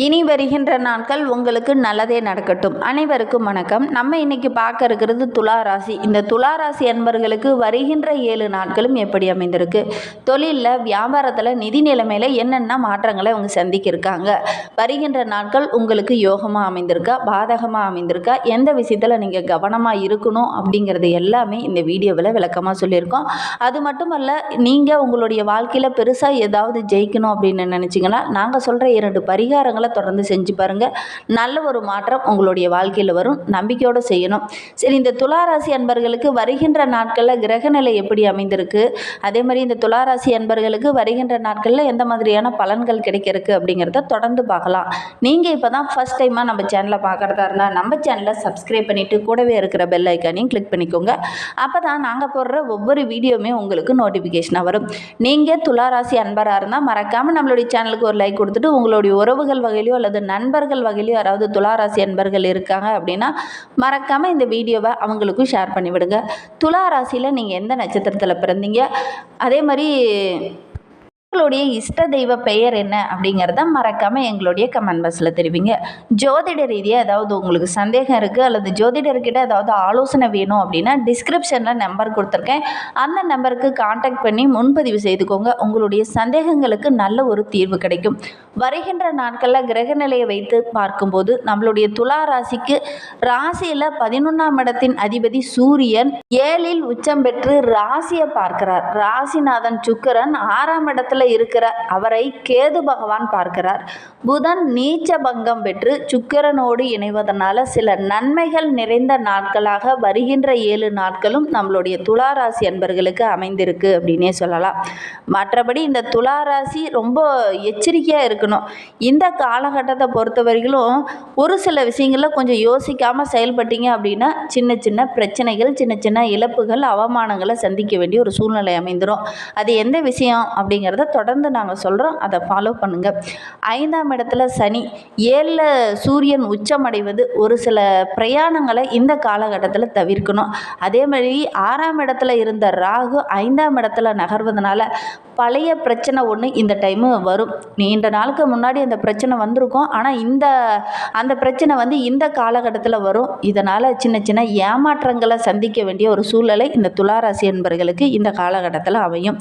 இனி வருகின்ற நாட்கள் உங்களுக்கு நல்லதே நடக்கட்டும். அனைவருக்கும் வணக்கம். நம்ம இன்னைக்கு பார்க்க இருக்கிறது துலா ராசி. இந்த துலா ராசி அன்பர்களுக்கு வருகின்ற ஏழு நாட்களும் எப்படி அமைந்திருக்கு? தொழிலில் வியாபாரத்தில் நிதி நிலைமையில் என்னென்ன மாற்றங்களை அவங்க சந்திக்க இருக்காங்க வருகின்ற நாட்கள் உங்களுக்கு யோகமாக அமைந்திருக்கா? பாதகமாக அமைந்திருக்கா? எந்த விஷயத்தில் நீங்கள் கவனமாக இருக்கணும் அப்படிங்கிறது எல்லாமே இந்த வீடியோவில் விளக்கமாக சொல்லியிருக்கோம். அது மட்டுமல்ல நீங்கள் உங்களுடைய வாழ்க்கையில் பெருசாக ஏதாவது ஜெயிக்கணும் அப்படின்னு நினச்சிங்கன்னா நாங்கள் சொல்கிற இரண்டு பரிகாரங்கள் தொடர்ந்து செஞ்சு பாருங்கள் நல்ல ஒரு மாற்றம் உங்களுடைய வாழ்க்கையில் வரும். நம்பிக்கையோடு செய்யணும். சரி இந்த துளாராசி அன்பர்களுக்கு வருகின்ற நாட்களில் கிரகநிலை எப்படி அமைந்திருக்கு? அதே மாதிரி இந்த துளாராசி அன்பர்களுக்கு வருகின்ற நாட்களில் எந்த மாதிரியான பலன்கள் கிடைக்கிறதுக்கு அப்படிங்கிறத தொடர்ந்து பார்க்கலாம். நீங்கள் இப்போ தான் ஃபஸ்ட் டைமாக நம்ம சேனலை பார்க்குறதா இருந்தால் நம்ம சேனலை சப்ஸ்கிரைப் பண்ணிவிட்டு கூடவே இருக்கிற பெல் ஐக்கானையும் கிளிக் பண்ணிக்கோங்க. அப்போ தான் நாங்கள் போடுற ஒவ்வொரு வீடியோவுமே உங்களுக்கு நோட்டிஃபிகேஷனாக வரும். நீங்கள் துளாராசி அன்பராக இருந்தால் மறக்காமல் நம்மளுடைய சேனலுக்கு ஒரு லைக் கொடுத்துட்டு உங்களுடைய உறவுகள் வகையிலையோ அல்லது நண்பர்கள் வகையிலையோ யாராவது துளாராசி அன்பர்கள் இருக்காங்க அப்படின்னா மறக்காமல் இந்த வீடியோவை அவங்களுக்கும் ஷேர் பண்ணிவிடுங்க. துலா ராசியில் நீங்கள் எந்த நட்சத்திரத்தில் பிறந்தீங்க? அதே மாதிரி உங்களுடைய இஷ்ட தெய்வ பெயர் என்ன அப்படிங்கிறத மறக்காமல் எங்களுடைய கமெண்ட் பாக்ஸில் தெரிவிங்க. ஜோதிட ரீதியாக ஏதாவது உங்களுக்கு சந்தேகம் இருக்குது அல்லது ஜோதிடர்கிட்ட ஏதாவது ஆலோசனை வேணும் அப்படின்னா டிஸ்கிரிப்ஷனில் நம்பர் கொடுத்துருக்கேன். அந்த நம்பருக்கு காண்டாக்ட் பண்ணி முன்பதிவு செய்துக்கோங்க. உங்களுடைய சந்தேகங்களுக்கு நல்ல ஒரு தீர்வு கிடைக்கும். வருகின்ற நாட்களில் கிரகநிலையை வைத்து பார்க்கும்போது நம்மளுடைய துலா ராசிக்கு ராசியில் பதினொன்றாம் இடத்தின் அதிபதி சூரியன் ஏழில் உச்சம் பெற்று ராசியை பார்க்கிறார். ராசிநாதன் சுக்கிரன் ஆறாம் இடத்துல இருக்கிற அவரை கேது பகவான் பார்க்கிறார். புதன் நீச்ச பங்கம் பெற்று சுக்கிரனோடு இணைவதனால சில நன்மைகள் நிறைந்த நாட்களாக வருகின்ற ஏழு நாட்களும் நம்மளுடைய துளாராசி அன்பர்களுக்கு அமைந்திருக்கு அப்படின்னே சொல்லலாம். மற்றபடி இந்த துளாராசி ரொம்ப எச்சரிக்கையாக இருக்கணும். இந்த காலகட்டத்தை பொறுத்தவரையிலும் ஒரு சில விஷயங்களில் கொஞ்சம் யோசிக்காமல் செயல்பட்டீங்க அப்படின்னா சின்ன சின்ன பிரச்சனைகள் சின்ன சின்ன இழப்புகள் அவமானங்களை சந்திக்க வேண்டிய ஒரு சூழ்நிலை அமைந்துடும் அது எந்த விஷயம் அப்படிங்கிறத தொடர்ந்து நாங்கள் சொல்கிறோம் அதை ஃபாலோ பண்ணுங்கள் ஐந்தாம் இடத்துல சனி ஏழில் சூரியன் உச்சமடைவது ஒரு சில பிரயாணங்களை இந்த காலகட்டத்தில் தவிர்க்கணும். அதே மாதிரி ஆறாம் இடத்துல இருந்த ராகு ஐந்தாம் இடத்துல நகர்வதனால பழைய பிரச்சனை ஒன்று இந்த டைமு வரும். நீண்ட நாளுக்கு முன்னாடி அந்த பிரச்சனை வந்திருக்கும். ஆனால் இந்த அந்த பிரச்சனை வந்து இந்த காலகட்டத்தில் வரும். இதனால் சின்ன சின்ன ஏமாற்றங்களை சந்திக்க வேண்டிய ஒரு சூழ்நிலை இந்த துளாராசி என்பர்களுக்கு இந்த காலகட்டத்தில் அமையும்.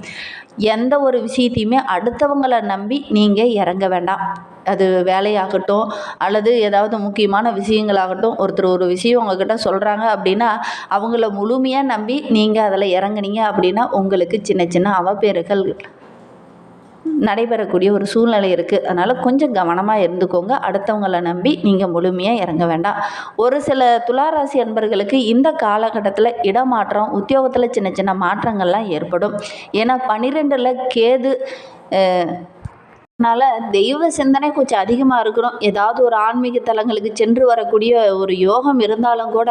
எந்த ஒரு விஷயத்தையுமே அடுத்தவங்களை நம்பி நீங்கள் இறங்க வேண்டாம். அது வேலையாகட்டும் அல்லது ஏதாவது முக்கியமான விஷயங்களாகட்டும் ஒருத்தர் ஒரு விஷயம் உங்ககிட்ட சொல்கிறாங்க அப்படின்னா அவங்கள முழுமையாக நம்பி நீங்கள் அதில் இறங்குனீங்க அப்படின்னா உங்களுக்கு சின்ன சின்ன அவப்பேறுகள் நடைபெறக்கூடிய ஒரு சூழ்நிலை இருக்குது அதனால் கொஞ்சம் கவனமாக இருந்துக்கோங்க. அடுத்தவங்களை நம்பி நீங்கள் முழுமையாக இறங்க வேண்டாம். ஒரு சில துளாராசி அன்பர்களுக்கு இந்த காலகட்டத்தில் இடமாற்றம் உத்தியோகத்தில் சின்ன சின்ன மாற்றங்கள்லாம் ஏற்படும். ஏன்னா பன்னிரெண்டில் கேது அதனால் தெய்வ சிந்தனை கொஞ்சம் அதிகமாக இருக்கணும். ஏதாவது ஒரு ஆன்மீக தலங்களுக்கு சென்று வரக்கூடிய ஒரு யோகம் இருந்தாலும் கூட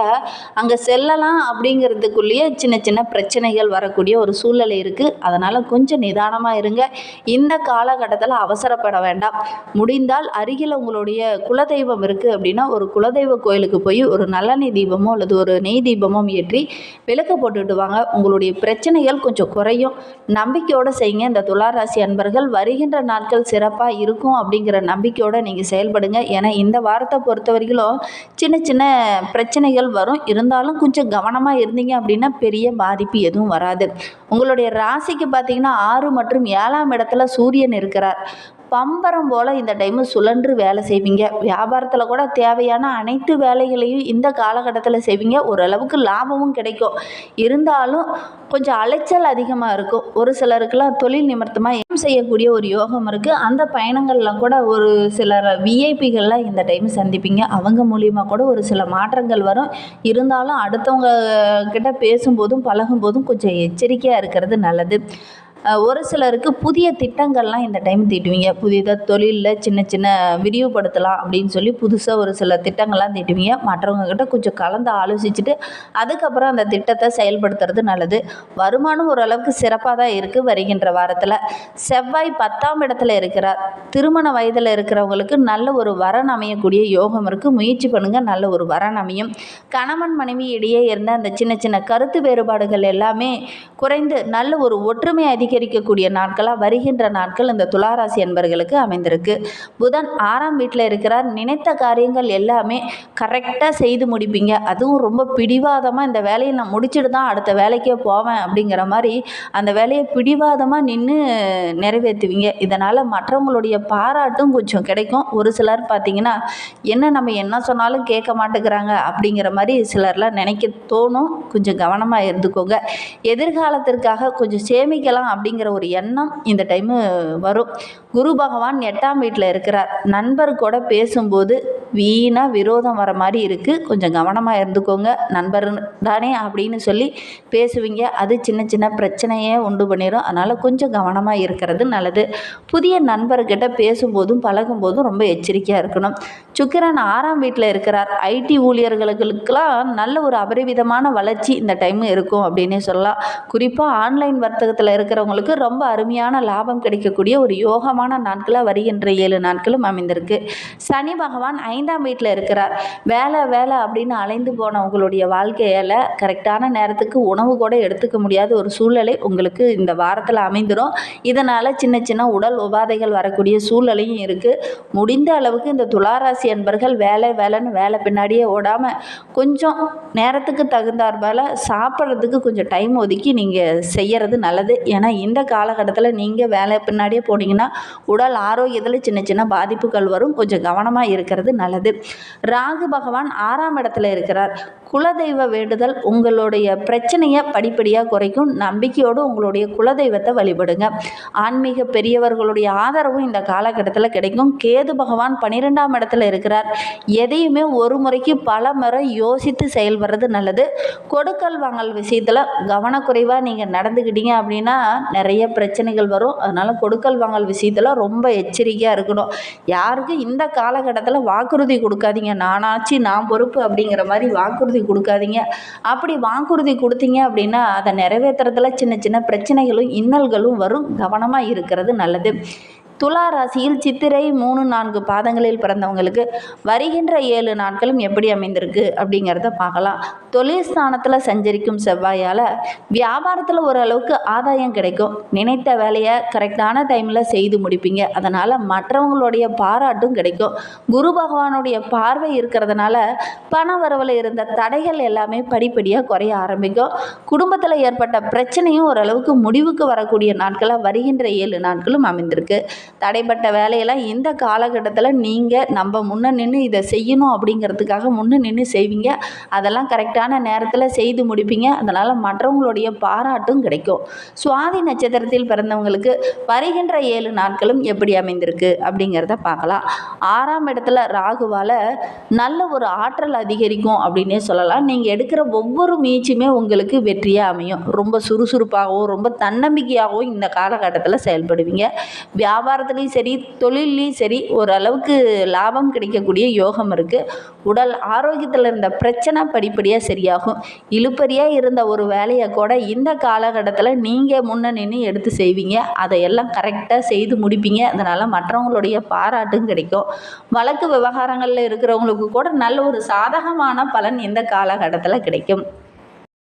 அங்கே செல்லலாம் அப்படிங்கிறதுக்குள்ளேயே சின்ன சின்ன பிரச்சனைகள் வரக்கூடிய ஒரு சூழ்நிலை இருக்குது அதனால் கொஞ்சம் நிதானமாக இருங்க. இந்த காலகட்டத்தில் அவசரப்பட வேண்டாம். முடிந்தால் அருகில் உங்களுடைய குலதெய்வம் இருக்குது அப்படின்னா ஒரு குலதெய்வ கோயிலுக்கு போய் ஒரு நல்லெண்ணெய் தீபமோ அல்லது ஒரு நெய் தீபமோ ஏற்றி விளக்கு போட்டுட்டு வாங்க. உங்களுடைய பிரச்சனைகள் கொஞ்சம் குறையும். நம்பிக்கையோடு செய்யுங்க. இந்த துளாராசி அன்பர்கள் வருகின்ற நாட்கள் சிறப்பாக இருக்கும் அப்படிங்கிற நம்பிக்கையோடு நீங்கள் செயல்படுங்க. ஏன்னா இந்த வாரத்தை பொறுத்த வரைக்கும் சின்ன சின்ன பிரச்சனைகள் வரும். இருந்தாலும் கொஞ்சம் கவனமாக இருந்தீங்க அப்படின்னா பெரிய பாதிப்பு எதுவும் வராது. உங்களுடைய ராசிக்கு பார்த்தீங்கன்னா ஆறு மற்றும் ஏழாம் இடத்துல சூரியன் இருக்கிறார். பம்பரம் போல் இந்த டைமு சுழன்று வேலை செய்வீங்க. வியாபாரத்தில் கூட தேவையான அனைத்து வேலைகளையும் இந்த காலகட்டத்தில் செய்வீங்க. ஓரளவுக்கு லாபமும் கிடைக்கும். இருந்தாலும் கொஞ்சம் அலைச்சல் அதிகமாக இருக்கும். ஒரு சிலருக்கெல்லாம் தொழில் நிமித்தமாக எம் செய்யக்கூடிய ஒரு யோகம் இருக்குது அந்த பயணங்கள்லாம் கூட ஒரு சிலர் விஐபிகள்லாம் இந்த டைம் சந்திப்பீங்க. அவங்க மூலியமாக கூட ஒரு சில மாற்றங்கள் வரும். இருந்தாலும் அடுத்தவங்க கிட்ட பேசும்போதும் பழகும்போதும் கொஞ்சம் எச்சரிக்கையாக இருக்கிறது நல்லது. ஒரு சிலருக்கு புதிய திட்டங்கள்லாம் இந்த டைம் தீட்டுவீங்க. புதிதாக தொழிலில் சின்ன சின்ன விரிவுபடுத்தலாம் அப்படின்னு சொல்லி புதுசாக ஒரு சில திட்டங்கள்லாம் தீட்டுவீங்க. மற்றவங்கக்கிட்ட கொஞ்சம் கலந்து ஆலோசிச்சுட்டு அதுக்கப்புறம் அந்த திட்டத்தை செயல்படுத்துறது நல்லது. வருமானம் ஓரளவுக்கு சிறப்பாக தான் இருக்குது வருகின்ற வாரத்தில். செவ்வாய் பத்தாம் இடத்துல இருக்கிறார் திருமண வயதில் இருக்கிறவங்களுக்கு நல்ல ஒரு வரன் அமையக்கூடிய யோகம் இருக்குது முயற்சி பண்ணுங்கள் நல்ல ஒரு வரன் அமையும். கணவன் மனைவி இடையே இருந்த அந்த சின்ன சின்ன கருத்து வேறுபாடுகள் எல்லாமே குறைந்து நல்ல ஒரு ஒற்றுமை அதிகம் அதிகரிக்கக்கூடிய நாட்களாக வருகின்ற நாட்கள் இந்த துளாராசி என்பர்களுக்கு அமைந்திருக்கு. புதன் ஆறாம் வீட்டில் இருக்கிறார். நினைத்த காரியங்கள் எல்லாமே கரெக்டாக செய்து முடிப்பீங்க. அதுவும் ரொம்ப பிடிவாதமாக இந்த வேலையை நான் முடிச்சுட்டு தான் அடுத்த வேலைக்கே போவேன் அப்படிங்கிற மாதிரி அந்த வேலையை பிடிவாதமாக நின்று நிறைவேற்றுவீங்க. இதனால் மற்றவங்களுடைய பாராட்டும் கொஞ்சம் கிடைக்கும். ஒரு சிலர் பார்த்தீங்கன்னா என்ன நம்ம என்ன சொன்னாலும் கேட்க மாட்டேங்கிறாங்க அப்படிங்கிற மாதிரி சிலர்லாம் நினைக்க தோணும். கொஞ்சம் கவனமாக இருந்துக்கோங்க. எதிர்காலத்திற்காக கொஞ்சம் சேமிக்கலாம் அப்படிங்கிற ஒரு எண்ணம் இந்த டைமு வரும். குரு பகவான் எட்டாம் வீட்டில் இருக்கிறார். நண்பர் கூட பேசும்போது வீணாக விரோதம் வர மாதிரி இருக்குது கொஞ்சம் கவனமாக இருந்துக்கோங்க. நண்பர் தானே அப்படின்னு சொல்லி பேசுவீங்க. அது சின்ன சின்ன பிரச்சனையே உண்டு பண்ணிடும் அதனால் கொஞ்சம் கவனமாக இருக்கிறது நல்லது. புதிய நண்பர்கிட்ட பேசும்போதும் பழகும்போதும் ரொம்ப எச்சரிக்கையாக இருக்கணும். சுக்கிரன் ஆறாம் வீட்டில் இருக்கிறார். ஐடி ஊழியர்களுக்கெல்லாம் நல்ல ஒரு அபரிவிதமான வளர்ச்சி இந்த டைம் இருக்கும் அப்படின்னே சொல்லலாம். குறிப்பாக ஆன்லைன் வர்த்தகத்தில் இருக்கிறவங்களுக்கு ரொம்ப அருமையான லாபம் கிடைக்கக்கூடிய ஒரு யோகமான நாட்களாக வருகின்ற ஏழு நாட்களும் அமைந்திருக்கு. சனி பகவான் ஐந்தாம் வீட்டில் இருக்கிறார். வேலை வேலை அப்படின்னு அலைந்து போன உங்களுடைய வாழ்க்கையில் கரெக்டான நேரத்துக்கு உணவு கூட எடுத்துக்க முடியாத ஒரு சூழ்நிலை உங்களுக்கு இந்த வாரத்தில் அமைந்துடும் இதனால் சின்ன சின்ன உடல் உபாதைகள் வரக்கூடிய சூழ்நிலையும் இருக்குது முடிந்த அளவுக்கு இந்த துளாராசி அன்பர்கள் வேலை வேலைன்னு வேலை பின்னாடியே ஓடாமல் கொஞ்சம் நேரத்துக்கு தகுந்தாற் போல் சாப்பிட்றதுக்கு கொஞ்சம் டைம் ஒதுக்கி நீங்கள் செய்கிறது நல்லது. ஏன்னா இந்த காலகட்டத்தில் நீங்கள் வேலை பின்னாடியே போனீங்கன்னா உடல் ஆரோக்கியத்தில் சின்ன சின்ன பாதிப்புகள் வரும். கொஞ்சம் கவனமாக இருக்கிறது நல்லது. ராகு பகவான் ஆறாம் இடத்துல இருக்கிறார். குலதெய்வ வேண்டுதல் உங்களுடைய பிரச்சனையை படிப்படியாக குறைக்கும். நம்பிக்கையோடு உங்களுடைய குலதெய்வத்தை வழிபடுங்க. ஆன்மீக பெரியவர்களுடைய ஆதரவும் இந்த காலகட்டத்தில் கிடைக்கும். கேது பகவான் பன்னிரெண்டாம் இடத்துல இருக்கிறார். எதையுமே ஒரு முறைக்கு பல முறை யோசித்து செயல்படுறது நல்லது. கொடுக்கல் வாங்கல் விஷயத்தில் கவனக்குறைவாக நீங்கள் நடந்துக்கிட்டீங்க அப்படின்னா நிறைய பிரச்சனைகள் வரும். அதனால் கொடுக்கல் வாங்கல் விஷயத்தில் ரொம்ப எச்சரிக்கையாக இருக்கணும். யாருக்கு இந்த காலகட்டத்தில் வாக்குறுதி கொடுக்காதீங்க. நானாச்சு நான் பொறுப்பு அப்படிங்கிற மாதிரி வாக்குறுதி கொடுக்காதீங்க. அப்படி வாக்குறுதி கொடுத்தீங்க அப்படின்னா அதை நிறைவேற்றுறதுல சின்ன சின்ன பிரச்சனைகளும் இன்னல்களும் வரும். கவனமாக இருக்கிறது நல்லது. துலா ராசியில் சித்திரை மூணு நான்கு பாதங்களில் பிறந்தவங்களுக்கு வருகின்ற ஏழு நாட்களும் எப்படி அமைந்திருக்கு அப்படிங்கிறத பார்க்கலாம். தொழில் ஸ்தானத்தில் சஞ்சரிக்கும் செவ்வாயால் வியாபாரத்தில் ஓரளவுக்கு ஆதாயம் கிடைக்கும். நினைத்த வேலையை கரெக்டான டைமில் செய்து முடிப்பீங்க. அதனால் மற்றவங்களுடைய பாராட்டும் கிடைக்கும். குரு பகவானுடைய பார்வை இருக்கிறதுனால பண வரவில் இருந்த தடைகள் எல்லாமே படிப்படியாக குறைய ஆரம்பிக்கும். குடும்பத்தில் ஏற்பட்ட பிரச்சனையும் ஓரளவுக்கு முடிவுக்கு வரக்கூடிய நாட்களாக வருகின்ற ஏழு நாட்களும் அமைந்திருக்கு. தடைப்பட்ட வேலையெல்லாம் இந்த காலகட்டத்தில் நீங்கள் நம்ம முன்னே நின்று இதை செய்யணும் அப்படிங்கிறதுக்காக முன்னே நின்று செய்வீங்க. அதெல்லாம் கரெக்டான நேரத்தில் செய்து முடிப்பீங்க. அதனால் மற்றவங்களுடைய பாராட்டும் கிடைக்கும். சுவாதி நட்சத்திரத்தில் பிறந்தவங்களுக்கு வருகின்ற ஏழு நாட்களும் எப்படி அமைந்திருக்கு அப்படிங்கிறத பார்க்கலாம். ஆறாம் இடத்துல ராகுவால் நல்ல ஒரு ஆற்றல் அதிகரிக்கும் அப்படின்னே சொல்லலாம். நீங்கள் எடுக்கிற ஒவ்வொரு முயற்சியுமே உங்களுக்கு வெற்றியாக அமையும். ரொம்ப சுறுசுறுப்பாகவும் ரொம்ப தன்னம்பிக்கையாகவும் இந்த காலகட்டத்தில் செயல்படுவீங்க. வியாபாரத்துலேயும் சரி தொழில்லையும் சரி ஓரளவுக்கு லாபம் கிடைக்கக்கூடிய யோகம் இருக்குது உடல் ஆரோக்கியத்தில் இருந்த பிரச்சனை படிப்படியாக சரியாகும். இழுப்பறியாக இருந்த ஒரு வேலையை கூட இந்த காலகட்டத்தில் நீங்கள் முன்ன நின்று எடுத்து செய்வீங்க. அதையெல்லாம் கரெக்டாக செய்து முடிப்பீங்க. அதனால் மற்றவங்களுடைய பாராட்டும் கிடைக்கும். வழக்கு விவகாரங்களில் இருக்கிறவங்களுக்கு கூட நல்ல ஒரு சாதகமான பலன் இந்த காலகட்டத்தில் கிடைக்கும்.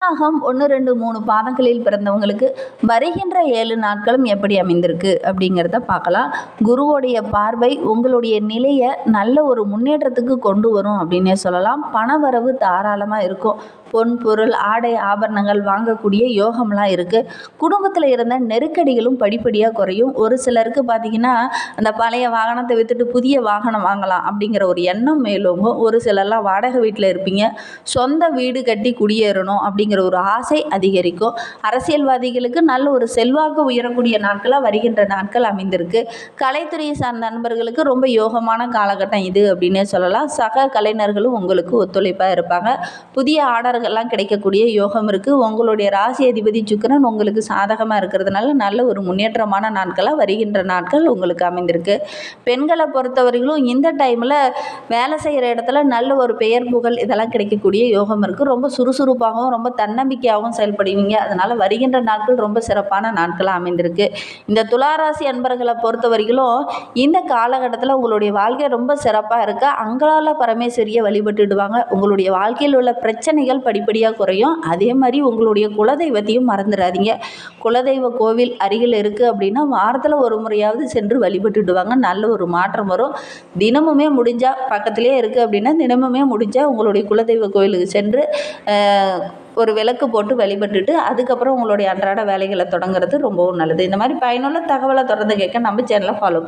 உற்சாகம் ஒன்று ரெண்டு மூணு பாதங்களில் பிறந்தவங்களுக்கு வருகின்ற ஏழு நாட்களும் எப்படி அமைந்திருக்கு அப்படிங்கிறத பார்க்கலாம். குருவோடைய பார்வை உங்களுடைய நிலையை நல்ல ஒரு முன்னேற்றத்துக்கு கொண்டு வரும் அப்படின்னே சொல்லலாம். பணவரவு தாராளமாக இருக்கும். பொன் பொருள் ஆடை ஆபரணங்கள் வாங்கக்கூடிய யோகம்லாம் இருக்குது குடும்பத்தில் இருந்த நெருக்கடிகளும் படிப்படியாக குறையும். ஒரு சிலருக்கு பார்த்திங்கன்னா அந்த பழைய வாகனத்தை விற்றுட்டு புதிய வாகனம் வாங்கலாம் அப்படிங்கிற ஒரு எண்ணம் மேலோங்கும். ஒரு சிலர்லாம் வாடகை வீட்டில் இருப்பீங்க. சொந்த வீடு கட்டி குடியேறணும் அப்படிங்கிற ஒரு ஆசை அதிகரிக்கும். அரசியல்வாதிகளுக்கு நல்ல ஒரு செல்வாக்கு உயரக்கூடிய நாட்களாக வருகின்ற நாட்கள் அமைந்திருக்கு. கலைத்துறையை சார்ந்த நண்பர்களுக்கு ரொம்ப யோகமான காலகட்டம் இது அப்படின்னே சொல்லலாம். சக கலைஞர்களும் உங்களுக்கு ஒத்துழைப்பாக இருப்பாங்க. புதிய ஆர்டர்கள்லாம் கிடைக்கக்கூடிய யோகம் இருக்குது உங்களுடைய ராசி அதிபதி சுக்கரன் உங்களுக்கு சாதகமாக இருக்கிறதுனால நல்ல ஒரு முன்னேற்றமான நாட்களாக வருகின்ற நாட்கள் உங்களுக்கு அமைந்திருக்கு. பெண்களை பொறுத்தவரையிலும் இந்த டைமில் வேலை செய்கிற இடத்துல நல்ல ஒரு பெயர் புகழ் இதெல்லாம் கிடைக்கக்கூடிய யோகம் இருக்குது ரொம்ப சுறுசுறுப்பாகவும் ரொம்ப தன்னம்பிக்கையாகவும் செயல்படுவீங்க. அதனால் வருகின்ற நாட்கள் ரொம்ப சிறப்பான நாட்களாக அமைந்திருக்கு. இந்த துளாராசி அன்பர்களை பொறுத்த வரைக்கும் இந்த காலகட்டத்தில் உங்களுடைய வாழ்க்கை ரொம்ப சிறப்பாக இருக்குது அங்கால பரமேஸ்வரியை வழிபட்டுடுவாங்க. உங்களுடைய வாழ்க்கையில் உள்ள பிரச்சனைகள் படிப்படியாக குறையும். அதே மாதிரி உங்களுடைய குலதெய்வத்தையும் மறந்துடாதீங்க. குலதெய்வ கோவில் அருகில் இருக்குது அப்படின்னா வாரத்தில் ஒரு முறையாவது சென்று வழிபட்டுடுவாங்க. நல்ல ஒரு மாற்றம் வரும். தினமுமே முடிஞ்சால் பக்கத்துலேயே இருக்குது அப்படின்னா தினமுமே முடிஞ்சால் உங்களுடைய குலதெய்வ கோவிலுக்கு சென்று ஒரு விளக்கு போட்டு வழிபட்டுட்டு அதுக்கப்புறம் உங்களுடைய அன்றாட வேலைகளை தொடங்குறது ரொம்பவும் நல்லது. இந்த மாதிரி பயனுள்ள தகவலை தொடர்ந்து கேட்க நம்ம சேனலை ஃபாலோ